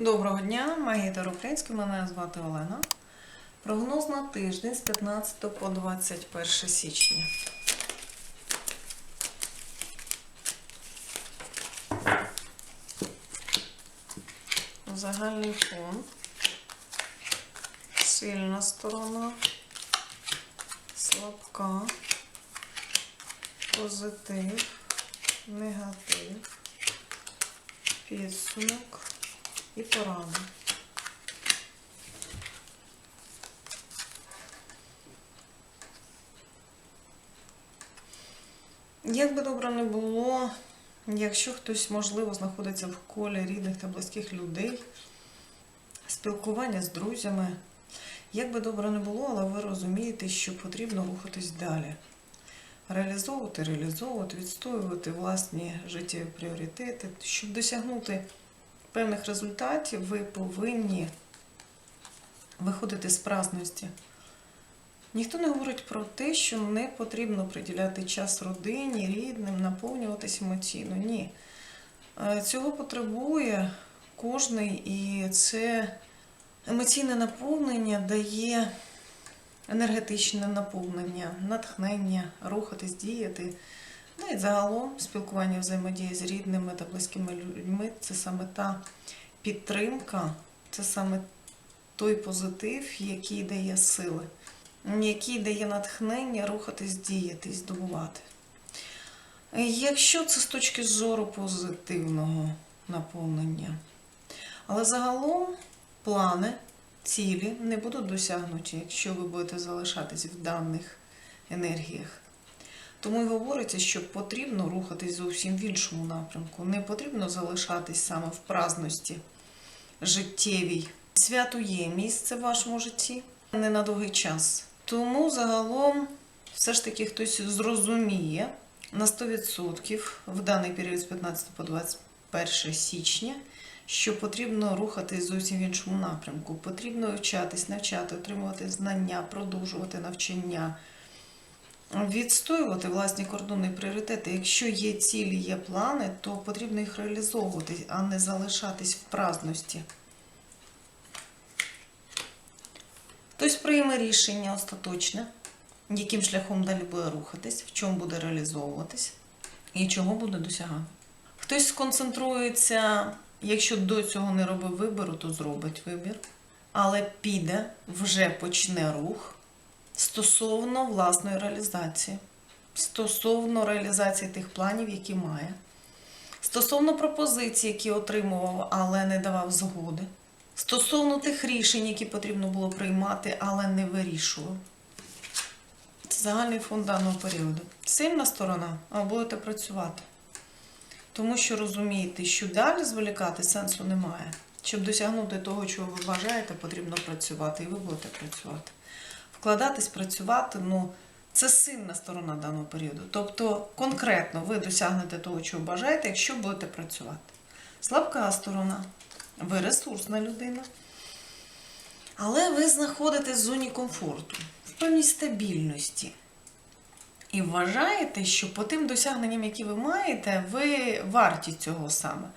Доброго дня, магія Таро мене звати Олена. Прогноз на тиждень з 15 по 21 січня. Загальний фон. Сильна сторона, слабка, позитив, негатив, підсумок і порада. Як би добре не було, якщо хтось, можливо, знаходиться в колі рідних та близьких людей, спілкування з друзями, як би добре не було, але ви розумієте, що потрібно рухатись далі. Реалізовувати, реалізовувати, відстоювати власні життєві пріоритети, щоб досягнути певних результатів, ви повинні виходити з праздності. Ніхто не говорить про те, що не потрібно приділяти час родині, рідним, наповнюватись емоційно. Ні. Е, Цього потребує кожний, і це емоційне наповнення дає енергетичне наповнення, натхнення, рухатись, діяти. Ну і загалом спілкування взаємодія з рідними та близькими людьми це саме та підтримка, це саме той позитив, який дає сили, який дає натхнення рухатись, діяти, здобувати. Якщо це з точки зору позитивного наповнення, але загалом плани, цілі не будуть досягнуті, якщо ви будете залишатись в даних енергіях. Тому і говориться, що потрібно рухатись зовсім в іншому напрямку. Не потрібно залишатись саме в праздності життєвій. Свято є місце в вашому житті, не на довгий час. Тому загалом все ж таки хтось зрозуміє на 100% в даний період з 15 по 21 січня, що потрібно рухатись зовсім в іншому напрямку. Потрібно вчатись, навчати, отримувати знання, продовжувати навчання відстоювати власні кордони і пріоритети. Якщо є цілі, є плани, то потрібно їх реалізовувати, а не залишатись в праздності. Хтось прийме рішення остаточне, яким шляхом далі буде рухатись, в чому буде реалізовуватись і чого буде досягати. Хтось сконцентрується, якщо до цього не робив вибору, то зробить вибір, але піде, вже почне рух стосовно власної реалізації, стосовно реалізації тих планів, які має, стосовно пропозицій, які отримував, але не давав згоди, стосовно тих рішень, які потрібно було приймати, але не вирішував. Це загальний фон даного періоду. Сильна сторона, а будете працювати. Тому що розумієте, що далі зволікати сенсу немає. Щоб досягнути того, чого ви бажаєте, потрібно працювати, і ви будете працювати вкладатись, працювати, ну це сильна сторона даного періоду. Тобто, конкретно ви досягнете того, чого бажаєте, якщо будете працювати. Слабка сторона, ви ресурсна людина. Але ви знаходитесь в зоні комфорту, в певній стабільності. І вважаєте, що по тим досягненням, які ви маєте, ви варті цього саме.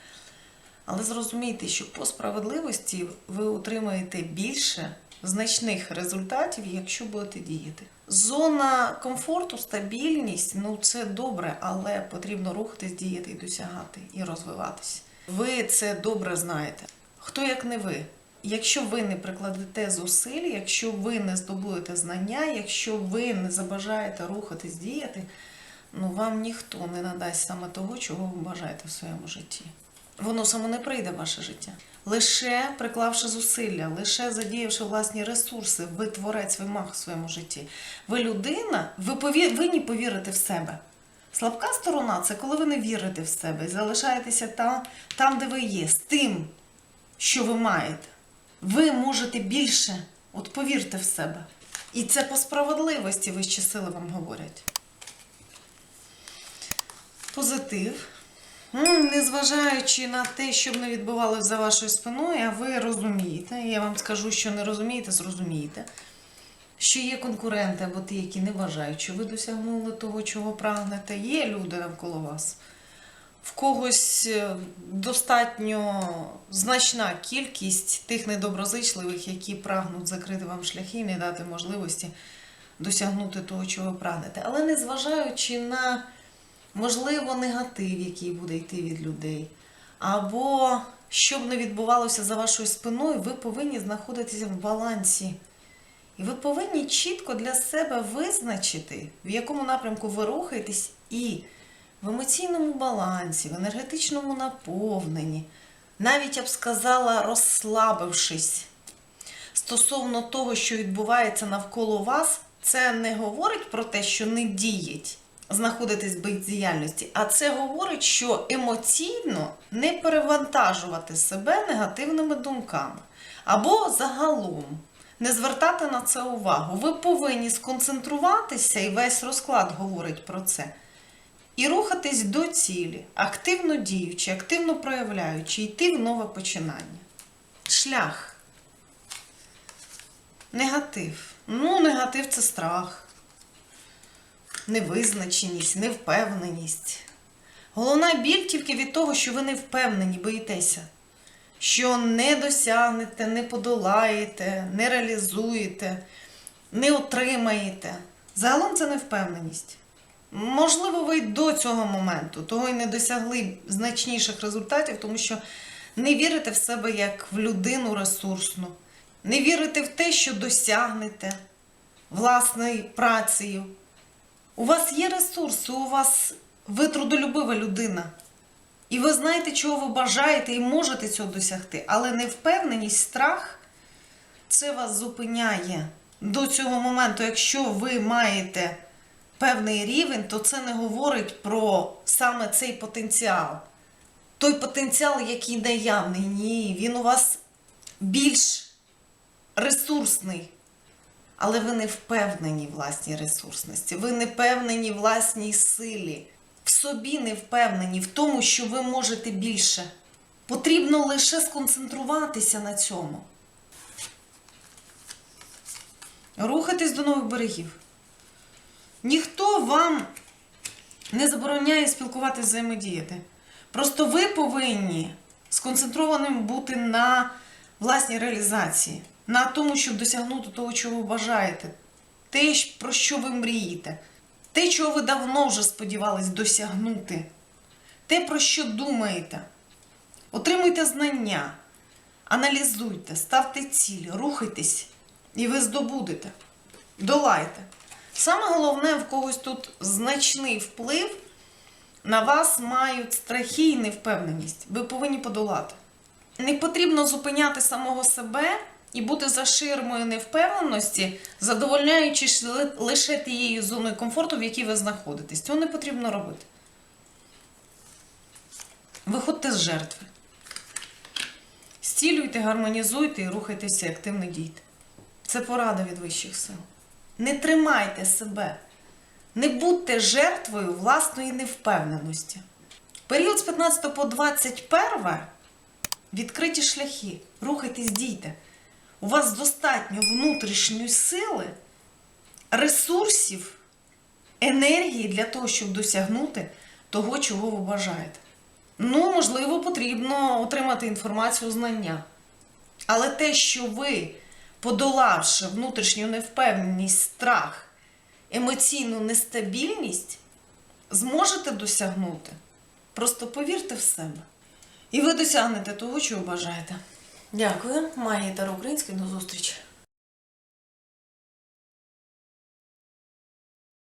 Але зрозумійте, що по справедливості ви отримаєте більше значних результатів, якщо будете діяти. Зона комфорту, стабільність ну це добре, але потрібно рухатись, діяти і досягати, і розвиватись. Ви це добре знаєте. Хто як не ви? Якщо ви не прикладете зусиль, якщо ви не здобудете знання, якщо ви не забажаєте рухатись, діяти, ну вам ніхто не надасть саме того, чого ви бажаєте в своєму житті. Воно само не прийде в ваше життя. Лише приклавши зусилля, лише задіявши власні ресурси, ви творець, ви мах в своєму житті. Ви людина, ви повинні повірити в себе. Слабка сторона це коли ви не вірите в себе і залишаєтеся там, там, де ви є, з тим, що ви маєте. Ви можете більше, от повірте в себе. І це по справедливості вищі сили вам говорять. Позитив. М, Незважаючи на те, що б не відбувалося за вашою спиною, а ви розумієте, я вам скажу, що не розумієте, зрозумієте, що є конкуренти або ті, які не вважають, що ви досягнули того, чого прагнете. Є люди навколо вас, в когось е, достатньо значна кількість тих недоброзичливих, які прагнуть закрити вам шляхи і не дати можливості досягнути того, чого прагнете. Але незважаючи на можливо негатив, який буде йти від людей, або що б не відбувалося за вашою спиною, ви повинні знаходитися в балансі. І ви повинні чітко для себе визначити, в якому напрямку ви рухаєтесь, і в емоційному балансі, в енергетичному наповненні, навіть я б сказала, розслабившись. Стосовно того, що відбувається навколо вас, це не говорить про те, що не діять, знаходитись в бездіяльності, а це говорить, що емоційно не перевантажувати себе негативними думками. Або загалом не звертати на це увагу. Ви повинні сконцентруватися, і весь розклад говорить про це. І рухатись до цілі, активно діючи, активно проявляючи, йти в нове починання. Шлях. Негатив. Ну, негатив це страх, невизначеність, невпевненість. Головна біль тільки від того, що ви не впевнені, боїтеся, що не досягнете, не подолаєте, не реалізуєте, не отримаєте. Загалом це невпевненість. Можливо, ви й до цього моменту того й не досягли значніших результатів, тому що не вірите в себе як в людину ресурсну, не вірите в те, що досягнете власною працею. У вас є ресурси, у вас ви трудолюбива людина. І ви знаєте, чого ви бажаєте і можете цього досягти, але невпевненість, страх це вас зупиняє до цього моменту. Якщо ви маєте певний рівень, то це не говорить про саме цей потенціал. Той потенціал, який наявний, ні, він у вас більш ресурсний. Але ви не впевнені власній ресурсності, ви не впевнені власній силі, в собі не впевнені в тому, що ви можете більше. Потрібно лише сконцентруватися на цьому. Рухатись до нових берегів. Ніхто вам не забороняє спілкуватися, взаємодіяти. Просто ви повинні сконцентрованим бути на власній реалізації, на тому, щоб досягнути того, чого ви бажаєте, те, про що ви мрієте, те, чого ви давно вже сподівались досягнути, те, про що думаєте. Отримуйте знання, аналізуйте, ставте цілі, рухайтесь, і ви здобудете. Долайте. Саме головне, в когось тут значний вплив на вас мають страхи і невпевненість. Ви повинні подолати. Не потрібно зупиняти самого себе і бути за ширмою невпевненості, задовольняючись лише тією зоною комфорту, в якій ви знаходитесь. Цього не потрібно робити. Виходьте з жертви. Стілюйте, гармонізуйте і рухайтеся активно дійте. Це порада від вищих сил. Не тримайте себе. Не будьте жертвою власної невпевненості. Період з 15 по 21 відкриті шляхи. Рухайтесь, дійте. У вас достатньо внутрішньої сили, ресурсів, енергії для того, щоб досягнути того, чого ви бажаєте. Ну, можливо, потрібно отримати інформацію, знання. Але те, що ви, подолавши внутрішню невпевненість, страх, емоційну нестабільність, зможете досягнути. Просто повірте в себе. І ви досягнете того, чого бажаєте. Дякую. має Таро Український. До зустрічі.